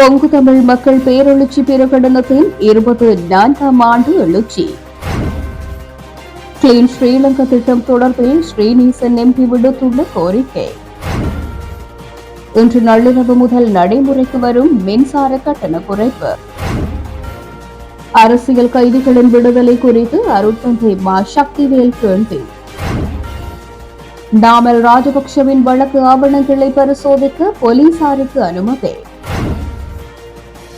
பொங்கு தமிழ் மக்கள் பேரெழுச்சி பிரகடனத்தின் இருபத்தி நான்காம் ஆண்டு எழுச்சி. கிளீன் ஸ்ரீலங்கா திட்டம் தொடர்பில் ஸ்ரீநீசன் எம்பி விடுத்துள்ள கோரிக்கை. இன்று நள்ளிரவு முதல் நடைமுறைக்கு வரும் மின்சார கட்டண குறைப்பு. அரசியல் கைதிகளின் விடுதலை குறித்து அருட்தந்தை மா. சக்திவேல் கேள்வி. நாமல் ராஜபக்ஷவின் வழக்கு ஆவணங்களை பரிசோதிக்க போலீசாருக்கு அனுமதி.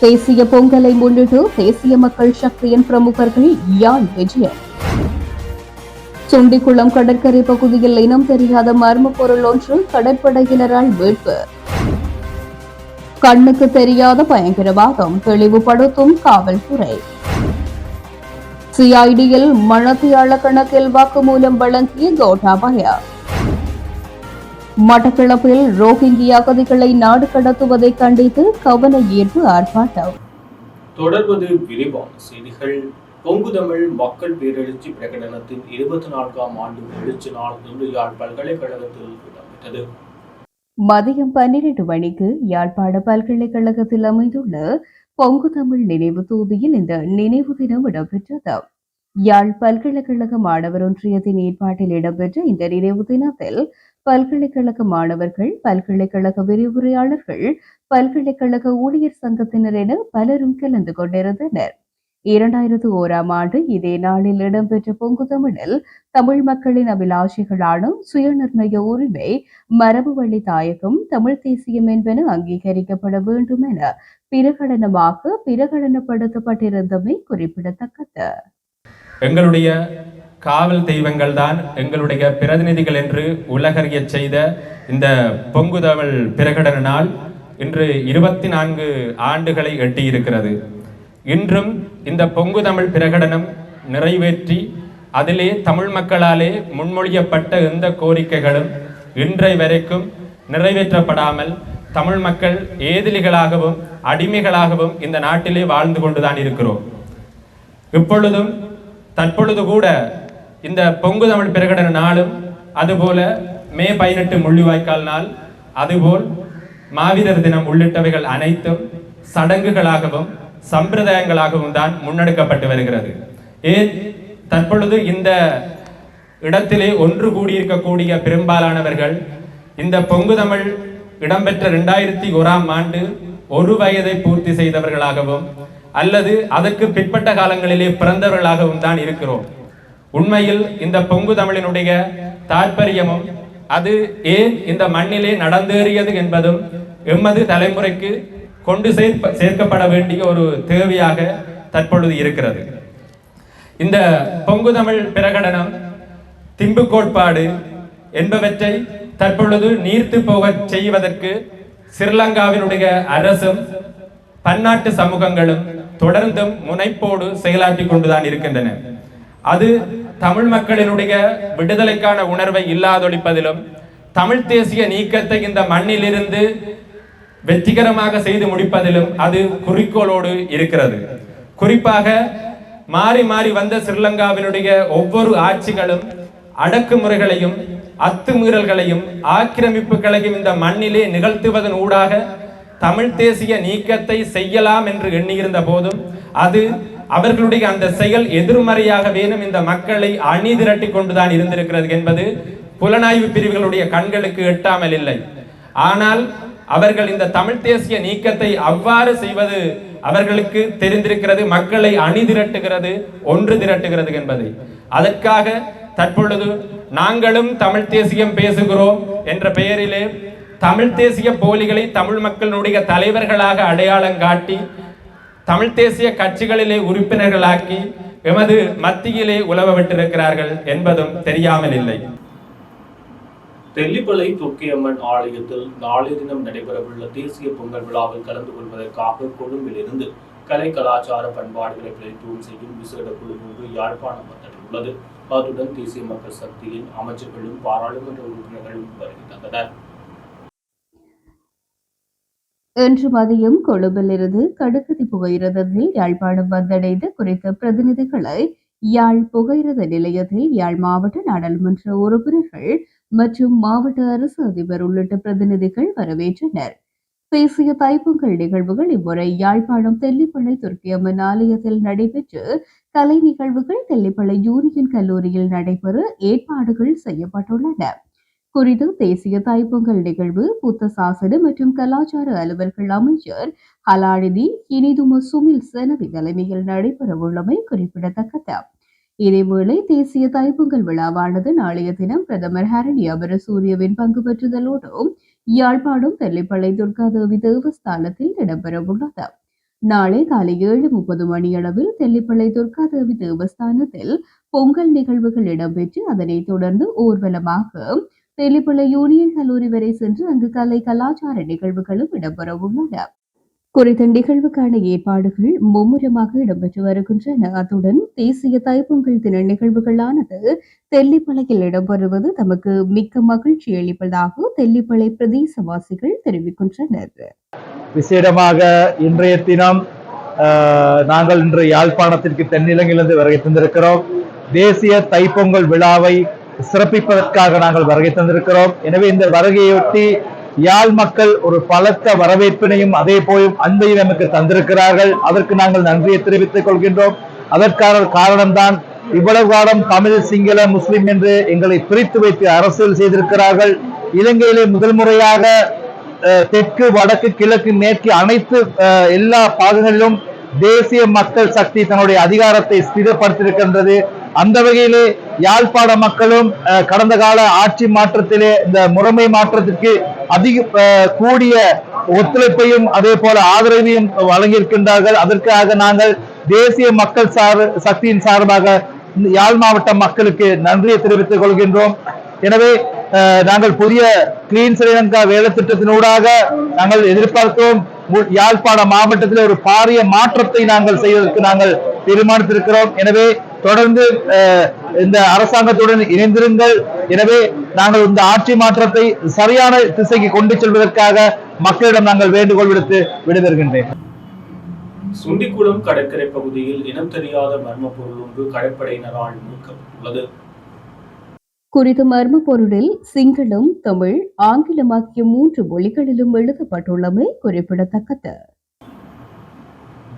தேசிய பொங்கலை முன்னிட்டு தேசிய மக்கள் சக்தியின் பிரமுகர்கள் யாழ் விஜயம் சுண்டிக்குளம் கடற்கரை பகுதியில் இனம் தெரியாத மர்ம பொருள் ஒன்று கடற்படையினரால் மீட்பு. கண்ணுக்கு தெரியாத பயங்கரவாதம் தெளிவுபடுத்தும் காவல்துறை. சிஐடியில் மணத்தியாள கணக்கில் வாக்குமூலம் வழங்கிய கோட்டாபய. மட்டக்களப்பில் ரோஹிங்கிய அகதிகளை நாடு கடத்துவதை கண்டித்து கவன ஈர்ப்பு ஆர்ப்பாட்டம். தொடர்வது விரிவான செய்திகள். பொங்கு தமிழ் மக்கள் பேரெழுச்சி பிரகடனத்தின் இருபத்தி நான்காம் ஆண்டு எழுச்சி நாள் இன்று யாழ் பல்கலைக்கழகத்தில் இடம்பெற்றது. மதியம் பன்னிரண்டு மணிக்கு யாழ்ப்பாண பல்கலைக்கழகத்தில் அமைந்துள்ள பொங்கு தமிழ் நினைவு தூதியில் இந்த நினைவு தினம் இடம்பெற்றது. யாழ் பல்கலைக்கழக மாணவர் ஒன்றியத்தின் ஏற்பாட்டில் இடம்பெற்ற இந்த நினைவு தினத்தில் பல்கலைக்கழக மாணவர்கள் பல்கலைக்கழக விரிவுரையாளர்கள் பல்கலைக்கழக ஊழியர் சங்கத்தினர் என பலரும் கலந்து கொண்டிருந்தனர். இரண்டாயிரத்து ஓராம் ஆண்டு இதே நாளில் இடம்பெற்ற பொங்கு தமிழில் தமிழ் மக்களின் அபிலாஷைகளான சுயநிர்ணய உரிமை மரபு வழி தாயகம் தமிழ் தேசியம் என்பன அங்கீகரிக்கப்பட வேண்டும் என பிரகடனமாக பிரகடனப்படுத்தப்பட்டிருந்தமை குறிப்பிடத்தக்கது. எங்களுடைய காவல் தெய்வங்கள் தான் எங்களுடைய பிரதிநிதிகள் என்று உலகறிய செய்த இந்த பொங்குதமிழ் பிரகடன நாள் இன்று இருபத்தி நான்கு ஆண்டுகளை எட்டியிருக்கிறது. இன்றும் இந்த பொங்குதமிழ் பிரகடனம் நிறைவேற்றி அதிலே தமிழ் மக்களாலே முன்மொழியப்பட்ட எந்த கோரிக்கைகளும் இன்றை வரைக்கும் நிறைவேற்றப்படாமல் தமிழ் மக்கள் ஏதிலிகளாகவும் அடிமைகளாகவும் இந்த நாட்டிலே வாழ்ந்து கொண்டுதான் இருக்கிறோம். இப்பொழுதும் தற்பொழுது கூட இந்த பொங்கு தமிழ் பிரகடன நாளும் அதுபோல மே பதினெட்டு முள்ளிவாய்க்கால் நாள் அதுபோல் மாவீரர் தினம் உள்ளிட்டவைகள் அனைத்தும் சடங்குகளாகவும் சம்பிரதாயங்களாகவும் தான் முன்னெடுக்கப்பட்டு வருகிறது. ஏன்? தற்பொழுது இந்த இடத்திலே ஒன்று கூடியிருக்கக்கூடிய பெரும்பாலானவர்கள் இந்த பொங்கு தமிழ் இடம்பெற்ற இரண்டாயிரத்தி ஓராம் ஆண்டு ஒரு வயதை பூர்த்தி செய்தவர்களாகவும் அல்லது அதற்கு பிற்பட்ட காலங்களிலே பிறந்தவர்களாகவும் தான் இருக்கிறோம். உண்மையில் இந்த பொங்கு தமிழினுடைய தாற்பயமும் அது ஏன் இந்த மண்ணிலே நடந்தேறியது என்பதும் எமது தலைமுறைக்கு கொண்டு சேர்ப்ப சேர்க்கப்பட வேண்டிய ஒரு தேவையாக தற்பொழுது இருக்கிறது. இந்த பொங்கு தமிழ் பிரகடனம் திம்பு கோட்பாடு என்பவற்றை தற்பொழுது நீர்த்து போக செய்வதற்கு ஸ்ரீலங்காவினுடைய அரசும் பன்னாட்டு சமூகங்களும் தொடர்ந்தும் முனைப்போடு செயலாற்றி கொண்டுதான் இருக்கின்றன. அது தமிழ் மக்களினுடைய விடுதலைக்கான உணர்வை இல்லாதொழிப்பதிலும் தமிழ் தேசிய நீக்கத்தை இந்த மண்ணிலிருந்து வெற்றிகரமாக செய்து முடிப்பதிலும் அது குறிக்கோளோடு இருக்கிறது. குறிப்பாக மாறி மாறி வந்த ஸ்ரீலங்காவினுடைய ஒவ்வொரு ஆட்சிகளும் அடக்குமுறைகளையும் அத்துமீறல்களையும் ஆக்கிரமிப்புகளையும் இந்த மண்ணிலே நிகழ்த்துவதன் ஊடாக தமிழ் தேசிய நீக்கத்தை செய்யலாம் என்று எண்ணியிருந்த போதும் அது அவர்களுடைய அந்த செயல் எதிர்மறையாக வேணும். இந்த மக்களை அணி திரட்டி கொண்டுதான் இருந்திருக்கிறது என்பது புலனாய்வு பிரிவுகளுடைய கண்களுக்கு எட்டாமல் இல்லை. ஆனால் அவர்கள் இந்த தமிழ் தேசிய நீக்கத்தை அவ்வாறு செய்வது அவர்களுக்கு தெரிந்திருக்கிறது. மக்களை அணி திரட்டுகிறது ஒன்று திரட்டுகிறது என்பதை. அதற்காக தற்பொழுது நாங்களும் தமிழ் தேசியம் பேசுகிறோம் என்ற பெயரிலே தமிழ் தேசிய போலிகளை தமிழ் மக்களுடைய தலைவர்களாக அடையாளம் காட்டி தமிழ் தேசிய கட்சிகளிலே உறுப்பினர்களாக்கி எமது மத்தியிலே உலவ விட்டிருக்கிறார்கள் என்பதும் தெரியாமல் இல்லை. தெல்லிப்பளை துர்க்கியம்மன் ஆலயத்தில் நாளைய தினம் நடைபெறவுள்ள தேசிய பொங்கல் விழாவில் கலந்து கொள்வதற்காக கொழும்பிலிருந்து கலை கலாச்சார பண்பாடுகளை பிரதித்துவம் செய்யும் விசேட குழு ஒன்று யாழ்ப்பாணம் வந்தடைந்துள்ளது. அத்துடன் தேசிய மக்கள் சக்தியின் அமைச்சர்களும் பாராளுமன்ற உறுப்பினர்களும் வருகை தந்தனர். இன்று மதியம் கொழும்பிலிருந்து கடுக்கதி புகையிரதத்தில் யாழ்ப்பாணம் வந்தடைந்த குறித்த பிரதிநிதிகளை யாழ் புகையிரத நிலையத்தில் யாழ் மாவட்ட நாடாளுமன்ற உறுப்பினர்கள் மற்றும் மாவட்ட அரசு அதிபர் உள்ளிட்ட பிரதிநிதிகள் வரவேற்றனர். பேசிய தைப்பொங்கல் நிகழ்வுகள் இம்முறை யாழ்ப்பாணம் தெல்லிப்பளை துர்க்கியம்மன் ஆலயத்தில் நடைபெற்று கலை நிகழ்வுகள் தெல்லிப்பளை யூனியன் கல்லூரியில் நடைபெற ஏற்பாடுகள் செய்யப்பட்டுள்ளன. குறித்து தேசிய தாய்ப்பொங்கல் நிகழ்வு புத்த சாசன மற்றும் கலாச்சார அலுவல்கள் அமைச்சர் ஹலாநிதி இனிதும சுமில் செனவி தலைமையில் நடைபெறவுள்ளமை குறிப்பிடத்தக்கது. இதேவேளை தேசிய தாய்ப்பொங்கல் விழாவானது நாளைய தினம் பிரதமர் ஹரணி அமரசூரியவின் பங்கு பெற்றுதலோடு யாழ்ப்பாணம் தெல்லிப்பளை துர்காதேவி தேவஸ்தானத்தில் இடம்பெறவுள்ளது நாளை காலை ஏழு முப்பது மணியளவில் தெல்லிப்பளை துர்காதேவி தேவஸ்தானத்தில் பொங்கல் நிகழ்வுகள் இடம்பெற்று அதனைத் தொடர்ந்து ஊர்வலமாக தெல்லிப்பளை யூனியன் கல்லூரி வரை சென்று அங்கு கலை கலாச்சார நிகழ்வுகளும் இடம்பெறவுள்ளன. குறித்த நிகழ்வுக்கான ஏற்பாடுகள் மும்முரமாக இடம்பெற்று வருகின்றன. அத்துடன் தேசிய தைப்பொங்கல் தின நிகழ்வுகளானது தெல்லிப்பளையில் இடம்பெறுவது தமக்கு மிக்க மகிழ்ச்சி அளிப்பதாக தெல்லிப்பளை பிரதேசவாசிகள் தெரிவிக்கின்றனர். விசேடமாக இன்றைய தினம் நாங்கள் இன்று யாழ்ப்பாணத்திற்கு தென்னிலங்கிலிருந்து வருகை தந்திருக்கிறோம். தேசிய தைப்பொங்கல் விழாவை சிறப்பிப்பதற்காக நாங்கள் வருகை தந்திருக்கிறோம். எனவே இந்த வருகையொட்டி யாழ் மக்கள் ஒரு பலத்த வரவேற்பினையும் அதே போய் அன்பையும் நமக்கு தந்திருக்கிறார்கள். அதற்கு நாங்கள் நன்றியை தெரிவித்துக் கொள்கின்றோம். அதற்கான காரணம்தான் இவ்வளவு காலம் தமிழ் சிங்கள முஸ்லிம் என்று எங்களை பிரித்து வைத்து அரசியல் செய்திருக்கிறார்கள். இலங்கையிலே முதல் முறையாக அஹ், தெற்கு வடக்கு கிழக்கு மேற்கு அனைத்து எல்லா பாகங்களிலும் தேசிய மக்கள் சக்தி தன்னுடைய அதிகாரத்தை ஸ்திரப்படுத்தியிருக்கின்றது. அந்த வகையிலே யாழ்ப்பாண மக்களும் கடந்த கால ஆட்சி மாற்றத்திலே இந்த முறைமை மாற்றத்திற்கு அதிக கூடிய ஒத்துழைப்பையும் அதே போல ஆதரவையும் வழங்கியிருக்கின்றார்கள். அதற்காக நாங்கள் தேசிய மக்கள் சார் சக்தியின் சார்பாக யாழ் மாவட்ட மக்களுக்கு நன்றியை தெரிவித்துக் கொள்கின்றோம். எனவே நாங்கள் புதிய கிளீன் ஸ்ரீலங்கா வேலை திட்டத்தினூடாக நாங்கள் எதிர்பார்த்தோம். யாழ்ப்பாண மாவட்டத்தில் ஒரு பாரிய மாற்றத்தை நாங்கள் செய்வதற்கு நாங்கள் தீர்மானித்திருக்கிறோம். எனவே தொடர்ந்து இந்த அரசாங்கத்துடன் இணைந்திருங்கள். எனவே நாங்கள் இந்த ஆட்சி மாற்றத்தை சரியான திசைக்கு கொண்டு செல்வதற்காக மக்களிடம் நாங்கள் வேண்டுகோள் விடுத்து விடைபெறுகின்றேன். சுண்டிக்குளம் கடற்கரை பகுதியில் இனம் தெரியாத மர்ம பொருள் ஒன்று கடற்படையினரால் மீட்கப்பட்டுள்ளது. குறித்த மர்ம பொருளில் சிங்களம் தமிழ் ஆங்கிலம் ஆகிய மூன்று மொழிகளிலும் எழுதப்பட்டுள்ளமை குறிப்பிடத்தக்கது.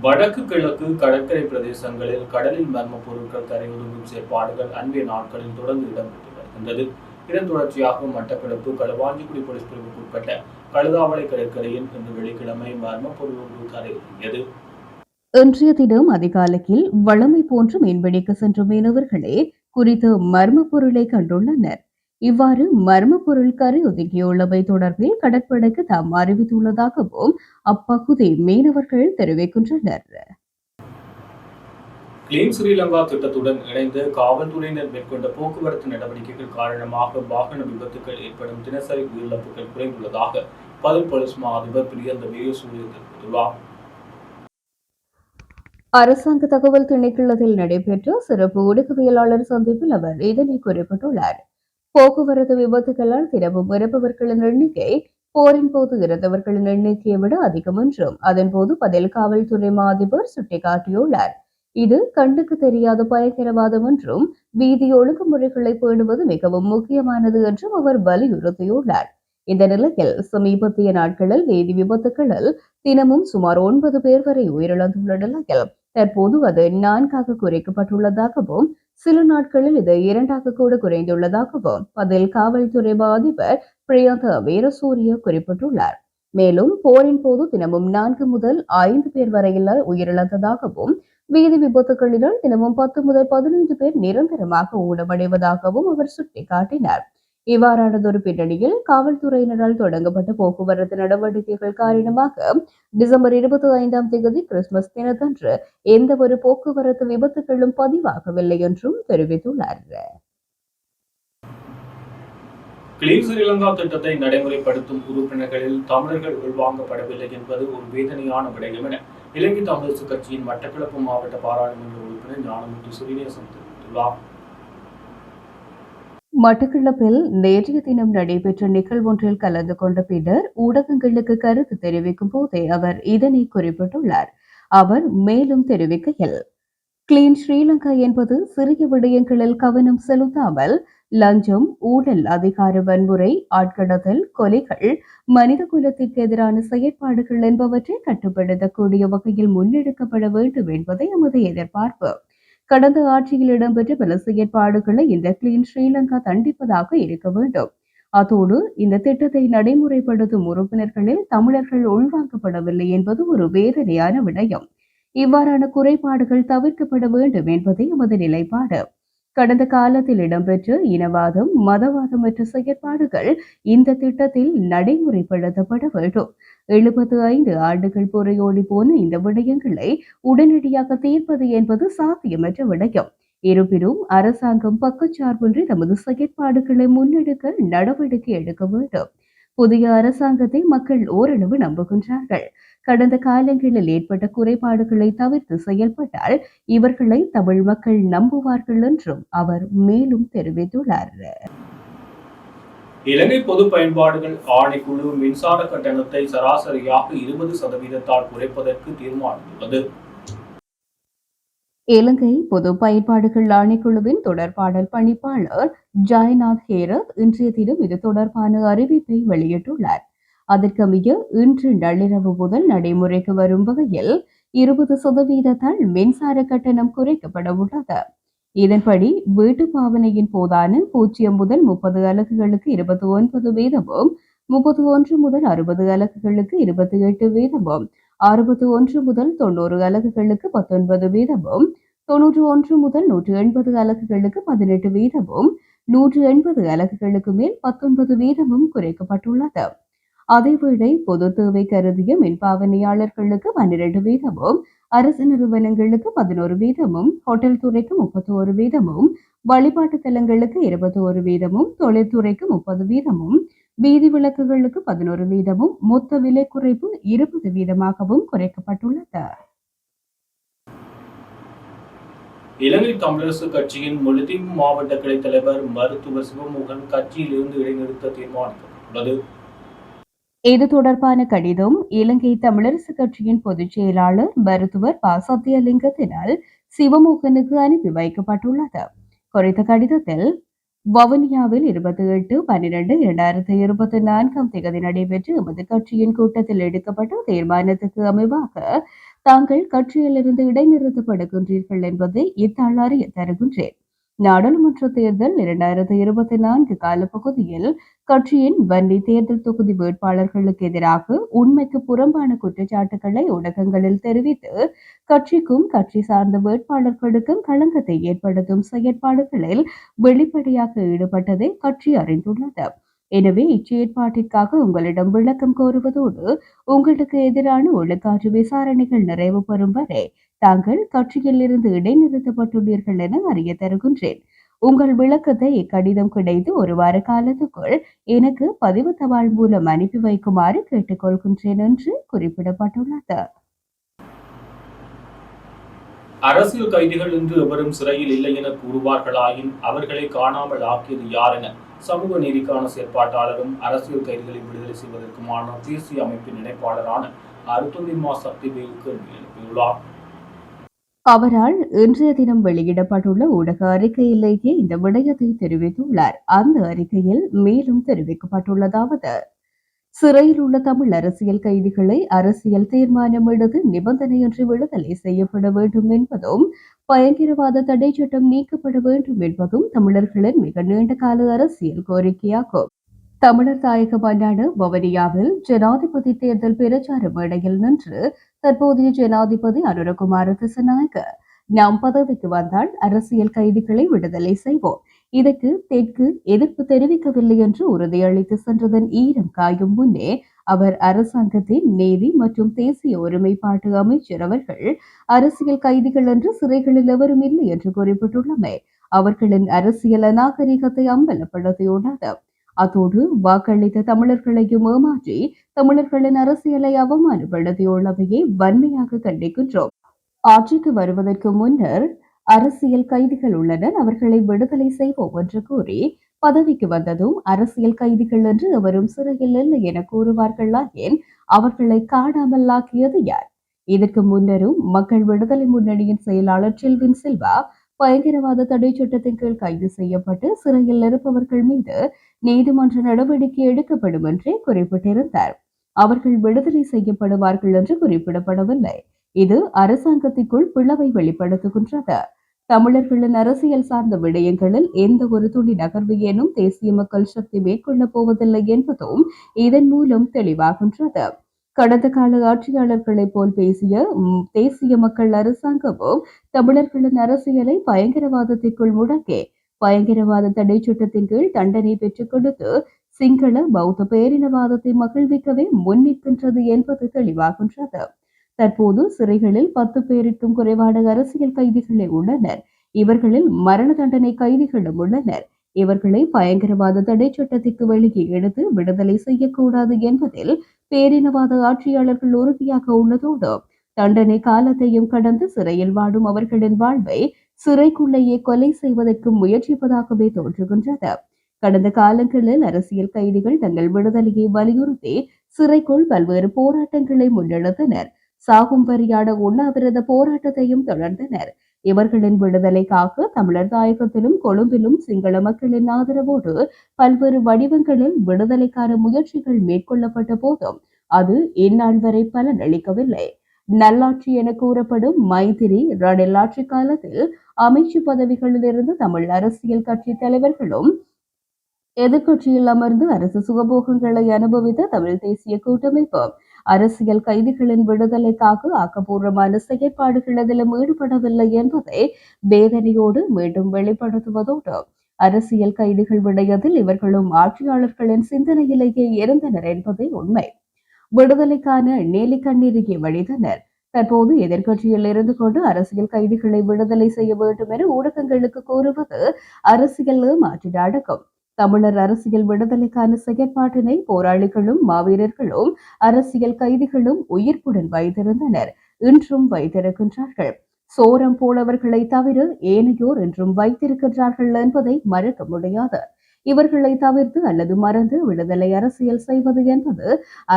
வடக்கு கிழக்கு கடற்கரை பிரதேசங்களில் கடலில் மர்ம பொருட்கள் கரையொதுங்கும் செயற்பாடுகள் அன்றைய நாட்களில் தொடர்ந்து இடம்பெற்று வருகின்றது இதன் தொடர்ச்சியாக மட்டக்களப்பு களுவாஞ்சிக்குடி போலீஸ் பிரிவுக்கு உட்பட்ட கழுதாவளை கடற்கரையில் இன்று வெள்ளிக்கிழமை மர்ம பொருள் ஒன்று கரையொதுங்கியது இன்றைய தினம் அதிகாலையில் வளமை போன்று மீன்பிடிக்க சென்ற மீனவர்களே குறித்த மர்ம பொருளை கண்டுள்ளனர். இவ்வாறு மர்ம பொருள் கரை ஒதுக்கியுள்ளவை தொடர்பில் கடற்படைக்கு தாம் அறிவித்துள்ளதாகவும் அப்பகுதி மீனவர்கள் தெரிவிக்கின்றனர். கிளீன் ஸ்ரீலங்கா திட்டத்துடன் இணைந்து காவல்துறையினர் மேற்கொண்ட போக்குவரத்து நடவடிக்கைகள் காரணமாக வாகன விபத்துகள் ஏற்படும் தினசரி உயிரிழப்புகள் குறைந்துள்ளதாக பதில் போலீஸ் மா அதிபர் பிரியந்த வீரசூரிய தெரிவித்துள்ளார். அரசாங்க தகவல் திணைக்களத்தில் நடைபெற்ற சிறப்பு ஊடகவியலாளர் சந்திப்பில் அவர் இதனை குறிப்பிட்டுள்ளார். போக்குவரத்து விபத்துகளால் தினமும் இறப்பவர்களின் எண்ணிக்கை போரின் போது இறந்தவர்களின் எண்ணிக்கையை விட அதிகம் என்றும் அதன்போது பதில் காவல்துறை மாதிபர் சுட்டிக்காட்டியுள்ளார். இது கண்ணுக்கு தெரியாத பயங்கரவாதம் என்றும் வீதி ஒழுங்குமுறைகளை பேணுவது மிகவும் முக்கியமானது என்றும் அவர் வலியுறுத்தியுள்ளார். இந்த நிலையில் சமீபத்திய நாட்களில் வீதி விபத்துகளில் தினமும் சுமார் ஒன்பது பேர் வரை உயிரிழந்துள்ள நிலையில் தற்போது அது நான்காக குறைக்கப்பட்டுள்ளதாகவும் சில நாட்களில் இது இரண்டாக கூட குறைந்துள்ளதாகவும் பதில் காவல்துறை பாதிபர் அதிபர் பிரியந்த வீரசூரிய குறிப்பிட்டுள்ளார். மேலும் போரின் போது தினமும் நான்கு முதல் ஐந்து பேர் வரையில் உயிரிழந்ததாகவும் வீதி விபத்துகளினால் தினமும் பத்து முதல் பதினைந்து பேர் நிரந்தரமாக ஊனமடைவதாகவும் அவர் சுட்டிக்காட்டினார். இவ்வாறானதொரு பின்னணியில் காவல்துறையினரால் தொடங்கப்பட்ட போக்குவரத்து நடவடிக்கைகள் காரணமாக டிசம்பர் இருபத்தி ஐந்தாம் தேதி கிறிஸ்துமஸ் தினத்தன்று எந்த ஒரு போக்குவரத்து விபத்துகளும் பதிவாகவில்லை என்றும் தெரிவித்துள்ளார். கிளீன் ஸ்ரீலங்கா திட்டத்தை நடைமுறைப்படுத்தும் உறுப்பினர்களில் தமிழர்கள் உள்வாங்கப்படவில்லை என்பது ஒரு வேதனையான விடயம் என இலங்கை தமிழரசு கட்சியின் மட்டக்களப்பு மாவட்ட பாராளுமன்ற உறுப்பினர் ஞானமுத்து சிறிநேசன் தெரிவித்துள்ளார். மட்டக்களப்பில் நேற்றைய தினம் நடைபெற்ற நிகழ்வொன்றில் கலந்து கொண்ட பின்னர் ஊடகங்களுக்கு கருத்து தெரிவிக்கும் போதே அவர் இதனை குறிப்பிட்டுள்ளார். அவர் மேலும் தெரிவிக்கையில் கிளீன் ஸ்ரீலங்கா என்பது சிறிய விடயங்களில் கவனம் செலுத்தாமல் லஞ்சம் ஊழல் அதிகார வன்முறை ஆட்கடத்தல் கொலைகள் மனித குலத்திற்கு எதிரான செயற்பாடுகள் என்பவற்றை கட்டுப்படுத்தக்கூடிய வகையில் முன்னெடுக்கப்பட வேண்டும் என்பதை எமது எதிர்பார்ப்பு. கடந்த ஆட்சியில் இடம்பெற்ற பல செயற்பாடுகளை இந்த கிளீன் ஸ்ரீலங்கா தண்டிப்பதாக இருக்க வேண்டும். அதோடு இந்த திட்டத்தை நடைமுறைப்படுத்தும் உறுப்பினர்களில் தமிழர்கள் உள்வாங்கப்படவில்லை என்பது ஒரு வேதனையான விடயம். இவ்வாறான குறைபாடுகள் தவிர்க்கப்பட வேண்டும் என்பதே எமது நிலைப்பாடு. கடந்த காலத்தில் இடம்பெற்ற இனவாதம் மதவாதம் மற்ற செயற்பாடுகள் இந்த திட்டத்தில் நடைமுறைப்படுத்தப்பட வேண்டும். எழுபத்து ஐந்து ஆண்டுகள் புறையோடி போன இந்த விடயங்களை உடனடியாக தீர்ப்பது என்பது சாத்தியமற்ற விடயம். இருப்பினும் அரசாங்கம் பக்கச்சார்பின்றி தமது செயற்பாடுகளை முன்னெடுக்க நடவடிக்கை எடுக்க வேண்டும். புதிய அரசாங்கத்தை மக்கள் ஓரளவு நம்புகின்றார்கள். கடந்த காலங்களில் ஏற்பட்ட குறைபாடுகளை தவிர்த்து செயல்பட்டால் இவர்களை தமிழ் மக்கள் நம்புவார்கள் என்றும் அவர் மேலும் தெரிவித்துள்ளார். இலங்கை பொது பயன்பாடுகள் ஆணைக்குழு மின்சார கட்டணத்தை சராசரியாக இருபது சதவீதத்தால் குறைப்பதற்கு தீர்மானித்துள்ளது. இலங்கை பொது பயன்பாடுகள் ஆணைக்குழுவின் தொடர்பாடல் பணிப்பாளர் ஜெயநாத் ஹேரத் இன்றைய தினம் இது தொடர்பான அறிவிப்பை வெளியிட்டுள்ளார். அதற்கமைய இன்று நள்ளிரவு முதல் நடைமுறைக்கு வரும் வகையில் இருபது சதவீதத்தால் மின்சார கட்டணம் குறைக்கப்பட உள்ளது. இதன்படி வீட்டு பாவனையின் போதான பூஜ்ஜியம் முதல் முப்பது அலகுகளுக்கு இருபத்தி ஒன்பது வீதமும் முப்பத்தி ஒன்று முதல் அறுபது அலகுகளுக்கு இருபத்தி எட்டு வீதமும் அறுபத்தி ஒன்று முதல் தொண்ணூறு அலகுகளுக்கு பத்தொன்பது வீதமும் தொன்னூற்று ஒன்று முதல் நூற்று எண்பது அலகுகளுக்கு பதினெட்டு வீதமும் நூற்று எண்பது அலகுகளுக்கு மேல் பத்தொன்பது வீதமும் குறைக்கப்பட்டுள்ளது. அதேவேளை பொது தேவை கருதிய மின்பாவனையாளர்களுக்கு பன்னிரண்டு வீதமும் அரசு நிறுவனங்களுக்கு பதினோரு வீதமும் ஹோட்டல் துறைக்கு முப்பத்தி ஒரு வீதமும் வழிபாட்டு தலங்களுக்கு இருபத்தி ஒரு வீதமும் தொழில்துறைக்கு முப்பது வீதமும் வீதி விளக்குகளுக்கு பதினோரு வீதமும் மொத்த விலை குறைப்பு இருபது வீதமாகவும் குறைக்கப்பட்டுள்ளது. இலங்கை தமிழரசு கட்சியின் முழுதீவு மாவட்ட கிளை தலைவர் மருத்துவர் சிவமோகன் கட்சியிலிருந்து இடைநிறுத்த தீர்மானிக்கப்பட்டுள்ளது. இது தொடர்பான கடிதம் இலங்கை தமிழரசு கட்சியின் பொதுச் செயலாளர் மருத்துவர் ப சத்தியலிங்கத்தினால் சிவமோகனுக்கு அனுப்பி வைக்கப்பட்டுள்ளது. குறித்த கடிதத்தில் வவுனியாவில் இருபத்தி எட்டு பன்னிரண்டு இரண்டாயிரத்தி இருபத்தி நான்காம் தேதி நடைபெற்ற எமது கட்சியின் கூட்டத்தில் எடுக்கப்பட்ட தீர்மானத்துக்கு அமைவாக தாங்கள் கட்சியிலிருந்து இடைநிறுத்தப்படுகின்றீர்கள் என்பதை இத்தாள் அறிய தருகின்றேன். நாடாளுமன்ற தேர்தல் இரண்டாயிரத்தி இருபத்தி நான்கு காலப்பகுதியில் கட்சியின் வன்னி தேர்தல் தொகுதி வேட்பாளர்களுக்கு எதிராக உண்மைக்கு புறம்பான குற்றச்சாட்டுகளை ஊடகங்களில் தெரிவித்து கட்சிக்கும் கட்சி சார்ந்த வேட்பாளர்களுக்கும் களங்கத்தை ஏற்படுத்தும் செயற்பாடுகளில் வெளிப்படையாக ஈடுபட்டதை கட்சி அறிந்துள்ளது. எனவே இச்செயற்பாட்டிற்காக உங்களிடம் விளக்கம் கோருவதோடு உங்களுக்கு எதிரான ஒழுக்காற்று விசாரணைகள் நிறைவு பெறும் வரை தாங்கள் கட்சியிலிருந்து இடைநிறுத்தப்பட்டுள்ளீர்கள் என அறிய தருகின்றேன். உங்கள் விளக்கத்தை இக்கடிதம் கிடைத்து ஒரு வார காலத்துக்குள் எனக்கு பதிவு தபால் மூலம் அனுப்பி வைக்குமாறு கேட்டுக்கொள்கின்றேன் என்று குறிப்பிடப்பட்டுள்ளது. அரசியல் கைதிகள் இன்று எவரும் சிறையில் இல்லை என கூறுவார்களாயின் அவர்களை காணாமல் ஆக்கியது யார் என சமூக நீதிக்கான செயற்பாட்டாளரும் அரசியல் கைதிகளை விடுதலை செய்வதற்குமான தேசிய அமைப்பின் இணைப்பாளரான அருத்துதிமா சக்திவேல் கேள்வி எழுப்பியுள்ளார் அவரால் இன்றைய தினம் வெளியிடப்பட்டுள்ள ஊடக அறிக்கையிலேயே இந்த விடயத்தை தெரிவித்துள்ளார். அந்த அறிக்கையில் மேலும் தெரிவிக்கப்பட்டுள்ளதாவது சிறையில் உள்ள தமிழ் அரசியல் கைதிகளை அரசியல் தீர்மானம் எடுத்து நிபந்தனையின்றி விடுதலை செய்யப்பட வேண்டும் என்பதும் பயங்கரவாத தடை சட்டம் நீக்கப்பட வேண்டும் என்பதும் தமிழர்களின் மிக நீண்ட கால அரசியல் கோரிக்கையாகும். தமிழர் தாயக மாநாடு வவனியாவில் ஜனாதிபதி தேர்தல் பிரச்சார மேடையில் நின்று தற்போதைய ஜனாதிபதி அனுரகுமார திசநாயக்க. நாம் பதவிக்கு வந்தால் அரசியல் கைதிகளை விடுதலை செய்வோம். இதற்கு தெற்கு எதிர்ப்பு தெரிவிக்கவில்லை என்று உறுதியளித்து சென்றதன் ஈரம் காயும் முன்னே அவர் அரசாங்கத்தின் நீதி மற்றும் தேசிய ஒருமைப்பாட்டு அமைச்சர் அவர்கள் அரசியல் கைதிகள் என்று சிறைகளில் எவரும் இல்லை என்று குறிப்பிட்டுள்ளமை. அவர்களின் அரசியல் அநாகரிகத்தை அம்பலப்படுத்தியுள்ளது. அதோடு வாக்களித்த தமிழர்களையும் ஏமாற்றி தமிழர்களின் அரசியலை அவமானப்படுத்தியுள்ளதையே வன்மையாக கண்டிக்கின்றோம். ஆட்சிக்கு வருவதற்கு முன்னர் அரசியல் கைதிகள் உள்ளனர். அவர்களை விடுதலை செய்வோம் என்று கூறி பதவிக்கு வந்ததும் அரசியல் கைதிகள் என்று எவரும் சிறையில் இல்லை என கூறுவார்களா ஏன்? அவர்களை காணாமல் ஆக்கியது யார்? இதற்கு முன்னரும் மக்கள் விடுதலை முன்னணியின் செயலாளர் செல்வின் செல்வா பயங்கரவாத தடை சட்டத்தின் கீழ் கைது செய்யப்பட்டு சிறையில் இருப்பவர்கள் மீது நீதிமன்ற நடவடிக்கை எடுக்கப்படும் என்றே குறிப்பிட்டிருந்தார். அவர்கள் விடுதலை செய்யப்படுவார்கள் என்று குறிப்பிடப்படவில்லை. இது அரசாங்கத்திற்குள் பிளவை வெளிப்படுத்துகின்றது. தமிழர்களின் அரசியல் சார்ந்த விடயங்களில் எந்த ஒரு துளி நகர்வு எனும் தேசிய மக்கள் சக்தி மேற்கொள்ளப் போவதில்லை என்பதும் இதன் மூலம் தெளிவாகின்றது. கடந்த கால ஆட்சியாளர்களைப் போல் பேசிய தேசிய மக்கள் அரசாங்கமும் தமிழர்களின் அரசியலை பயங்கரவாதத்திற்குள் முடக்கி பயங்கரவாத தடை சட்டத்தின் கீழ் தண்டனை பெற்றுக் கொடுத்து சிங்கள பௌத்த பேரினவாதத்தை மகிழ்விக்கவே முன்னிற்கின்றது என்பது தெளிவாகின்றது. தற்போது சிறைகளில் பத்து பேருக்கும் குறைவான அரசியல் கைதிகளே உள்ளனர். இவர்களில் மரண தண்டனை கைதிகளும் உள்ளனர். இவர்களை பயங்கரவாத தடை சட்டத்திற்கு வெளியே எடுத்து விடுதலை செய்யக்கூடாது என்பதில் பேரினவாத ஆட்சியாளர்கள் உறுதியாக உள்ளதோடு தண்டனை காலத்தையும் கடந்து சிறையில் வாடும் அவர்களின் வாழ்வை சிறைக்குள்ளேயே கொலை செய்வதற்கு முயற்சிப்பதாகவே தோன்றுகின்றது. கடந்த காலங்களில் அரசியல் கைதிகள் தங்கள் விடுதலையை வலியுறுத்தி சிறைக்குள் பல்வேறு போராட்டங்களை முன்னெடுத்தனர். சாகும் பரியாட உண்ணாவிரத போராட்டத்தையும் தொடர்ந்தனர். இவர்களின் விடுதலைக்காக தமிழர் தாயகத்திலும் கொழும்பிலும் சிங்கள மக்களின் ஆதரவோடு பல்வேறு வடிவங்களில் விடுதலைக்கான முயற்சிகள் மேற்கொள்ளப்பட்ட போதும் அது இந்நாள் வரை பலனளிக்கவில்லை நல்லாட்சி என கூறப்படும் மைத்திரி ரணில் காலத்தில் அமைச்சு பதவிகளில் இருந்து தமிழ் அரசியல் கட்சி தலைவர்களும் எதிர்க்கட்சியில் அமர்ந்து அரசு சுகபோகங்களை அனுபவித்த தமிழ் தேசிய கூட்டமைப்பு அரசியல் கைதிகளின் விடுதலைக்காக ஆக்கப்பூர்வமான செயற்பாடுகள் அதிலும் ஈடுபடவில்லை என்பதை வேதனையோடு மீண்டும் வெளிப்படுத்துவதோடு அரசியல் கைதிகள் விடயத்தில் இவர்களும் ஆட்சியாளர்களின் சிந்தனையிலேயே இருந்தனர் என்பதே உண்மை. விடுதலைக்கான நீலி கண்ணீரையே வழித்தனர் தற்போது எதிர்கட்சியில் இருந்து கொண்டு அரசியல் கைதிகளை விடுதலை செய்ய வேண்டும் என ஊடகங்களுக்கு கூறுவது அரசியல் மாற்றி நடக்கும் தமிழர் அரசியல் விடுதலைக்கான செயற்பாட்டினை போராளிகளும் மாவீரர்களும் அரசியல் கைதிகளும் உயிர்ப்புடன் வைத்திருந்தனர். இன்றும் வைத்திருக்கின்றார்கள். சோரம் போலவர்களை தவிர ஏனையோர் என்றும் வைத்திருக்கின்றார்கள் என்பதை மறக்க முடியாது. இவர்களை தவிர்த்து அல்லது மறந்து விடுதலை அரசியல் செய்வது என்பது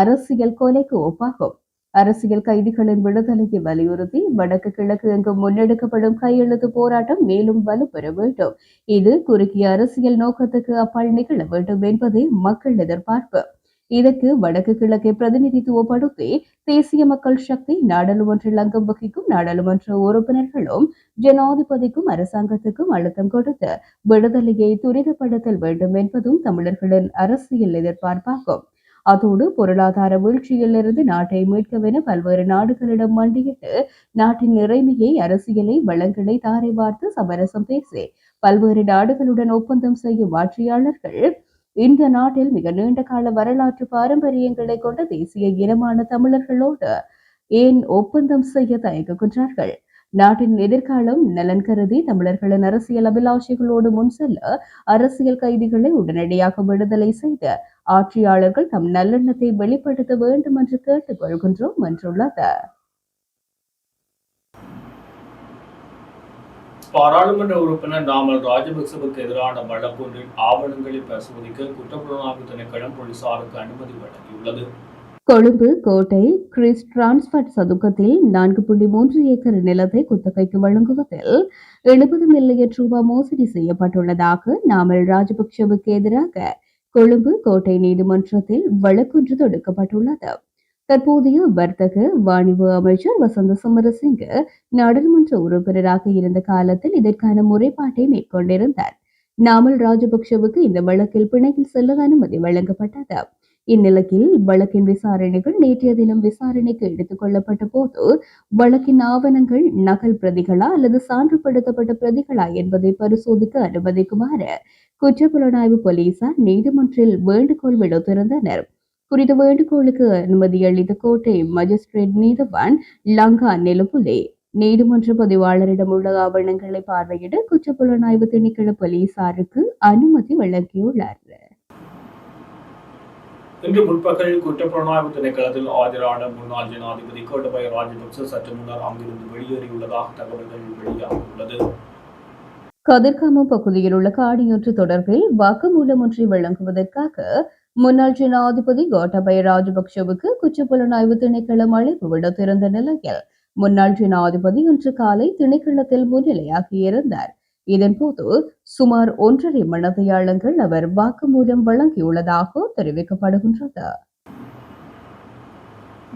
அரசியல் கொலைக்கு ஒப்பாகும். அரசியல் கைதிகளின் விடுதலையை வலியுறுத்தி வடக்கு கிழக்கு எங்கும் முன்னெடுக்கப்படும் கையெழுத்து போராட்டம் மேலும் வலுப்பெற வேண்டும். இது குறுகிய அரசியல் நோக்கத்துக்கு அப்பால் நிகழ வேண்டும் என்பதே மக்கள் எதிர்பார்ப்பு. இதற்கு வடக்கு கிழக்கை பிரதிநிதித்துவப்படுத்தி தேசிய மக்கள் சக்தி நாடாளுமன்றில் அங்கம் வகிக்கும் நாடாளுமன்ற உறுப்பினர்களும் ஜனாதிபதிக்கும் அரசாங்கத்துக்கும் அழுத்தம் கொடுத்து விடுதலையை துரிதப்படுத்தல் வேண்டும் என்பதும் தமிழர்களின் அரசியல் எதிர்பார்ப்பாகும். அதோடு பொருளாதார வீழ்ச்சியிலிருந்து நாட்டை மீட்கவென பல்வேறு நாடுகளிடம் மண்டியிட்டு நாட்டின் நிறைமையை அரசியலை வளங்களை தாரை வார்த்து சமரசம் பேசி பல்வேறு நாடுகளுடன் ஒப்பந்தம் செய்யும் ஆட்சியாளர்கள் இந்த நாட்டில் மிக நீண்ட கால வரலாற்று பாரம்பரியங்களை கொண்ட தேசிய இனமான தமிழர்களோடு ஏன் ஒப்பந்தம் செய்ய தயங்குகின்றார்கள்? நாட்டின் எதிர்காலம் நலன் கருதி தமிழர்களின் அரசியல் அபிலாஷைகளோடு முன் செல்ல அரசியல் கைதிகளை உடனடியாக விடுதலை செய்து ஆட்சியாளர்கள் தம் நல்லெண்ணத்தை வெளிப்படுத்த வேண்டும் என்று கேட்டுக்கொள்கின்றோம் என்றுள்ளது. பாராளுமன்ற உறுப்பினர் நாமல் ராஜபக்சவுக்கு எதிரான வழக்கொன்றின் ஆவணங்களை பரிசோதிக்க குற்றப்புலனாய்வு திணைக்களம் போலீசாருக்கு அனுமதி வழங்கியுள்ளது. கொழும்பு கோட்டை கிறிஸ் டிரான்ஸ்பர்ட் சதுக்கத்தில் நான்கு புள்ளி மூன்று ஏக்கர் நிலத்தை குத்தகைக்கு வழங்குவதில் எழுபது மில்லியன் ரூபாய் மோசடி செய்யப்பட்டுள்ளதாக நாமல் ராஜபக்சவுக்கு எதிராக கொழும்பு கோட்டை நீதிமன்றத்தில் வழக்கொன்று தொடுக்கப்பட்டுள்ளது. தற்போதைய வர்த்தக வாணிப அமைச்சர் வசந்த சுமரசிங்க நாடாளுமன்ற உறுப்பினராக இருந்த காலத்தில் இதற்கான முறைப்பாட்டை மேற்கொண்டிருந்தார். நாமல் ராஜபக்சவுக்கு இந்த வழக்கில் பிணையில் செல்ல அனுமதி வழங்கப்பட்டது. இந்நிலையில் வழக்கின் விசாரணைகள் நேற்றைய தினம் விசாரணைக்கு எடுத்துக் கொள்ளப்பட்ட போது வழக்கின் ஆவணங்கள் நகல் பிரதிகளா அல்லது சான்றுபடுத்தப்பட்ட பிரதிகளா என்பதை பரிசோதிக்க அனுமதிக்குமாறு குற்றப்புலனாய்வு போலீசார் நீதிமன்றில் வேண்டுகோள் விடுத்திருந்தனர் குறித்த வேண்டுகோளுக்கு அனுமதி அளித்த கோட்டை மஜிஸ்ட்ரேட் நீதவான் லங்கா நிலப்புலே நீதிமன்ற பதிவாளரிடம் உள்ள ஆவணங்களை பார்வையிட குற்றப்புலனாய்வு திணைக்கள போலீசாருக்கு அனுமதி வழங்கியுள்ளார். இன்று முற்பகல் குற்றப்புலனாய்வு திணைக்களத்தில் ஆஜரான முன்னாள் ஜனாதிபதி கோட்டபாய ராஜபக்ச சற்று முன்னர் அங்கிருந்து வெளியேறியுள்ளதாக தகவல்கள் வெளியாகியுள்ளது. கதிர்காமு பகுதியில் உள்ள காடியொன்று தொடர்பில் வாக்குமூலம் ஒன்றை வழங்குவதற்காக முன்னாள் ஜனாதிபதி கோட்டபய ராஜபக்சவுக்கு குற்றப்புலனாய்வு திணைக்களம் அழைப்பு விடுத்திருந்த நிலையில் முன்னாள் ஜனாதிபதி இன்று காலை திணைக்களத்தில் முன்னிலையாகியிருந்தார் இதன்போது சுமார் ஒன்றரை மனதையாளங்கள் அவர் வாக்குமூலம் வழங்கியுள்ளதாக தெரிவிக்கப்படுகின்றது.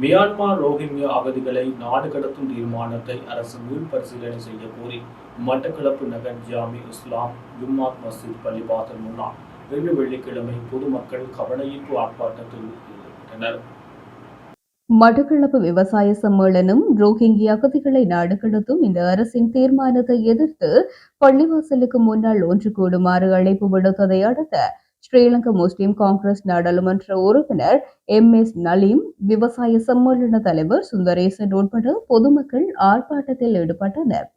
மியான்மர் ரோஹிங்யா அகதிகளை நாடு கடத்தும் தீர்மானத்தை அரசு மீள்பரிசீலனை செய்ய கோரி மட்டக்களப்பு நகர் ஜாமி இஸ்லாம் ஜும்மாத் மஸ்ஜித் பள்ளிவாசல் முன்னால் இன்று வெள்ளிக்கிழமை பொதுமக்கள் கவனஈர்ப்பு ஆர்ப்பாட்டத்தில் ஈடுபட்டனர். மட்டக்களப்பு விவசாய சம்மேளனம் ரோஹிங்கிய அகதிகளை நாடு கடத்தும் இந்த அரசின் தீர்மானத்தை எதிர்த்து பள்ளிவாசலுக்கு முன்னால் ஒன்று கூடுமாறு அழைப்பு விடுத்ததை அடுத்து ஸ்ரீலங்கா முஸ்லிம் காங்கிரஸ் நாடாளுமன்ற உறுப்பினர் எம். எஸ். நலீம் விவசாய சம்மேளன தலைவர் சுந்தரேசன் உட்பட பொதுமக்கள் ஆர்ப்பாட்டத்தில் ஈடுபட்டனர்.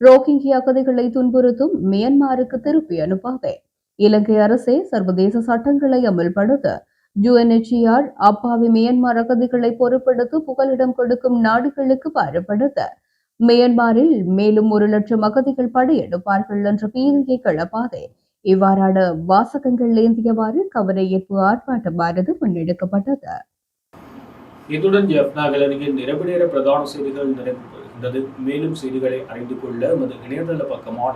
ரோஹிங்கிய அகதிகளை துன்புறுத்தும் மியான்மருக்கு திருப்பி அனுப்பாதே. இலங்கை அரசே சர்வதேச சட்டங்களை அமல்படுத்த யுஎன்எச்சிஆர் அப்பாவி மியான்மர் அகதிகளை பொறுப்பெடுத்து புகலிடம் கொடுக்கும் நாடுகளுக்கு பாரப்படுத்த மியான்மரில் மேலும் ஒரு லட்சம் அகதிகள் படையெடுப்பார்கள் என்ற பீதியை கிளப்பாதே. இவ்வாறான வாசகங்கள் ஏந்தியவாறு கவனஈர்ப்பு ஆர்ப்பாட்டமானது முன்னெடுக்கப்பட்டது. இத்துடன் ஜெஃப்னா கேலரியின் நிறைவு நேர பிரதான செய்திகள் நிறைவு பெறுகின்றது மேலும் செய்திகளை அறிந்து கொள்ள எமது இணையதள பக்கமான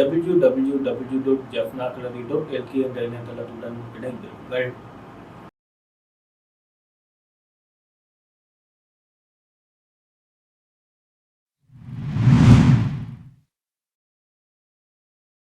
W W W dot Jaffna gallery dot LK என்ற இணையதளத்துடன் இணைந்திருங்கள்.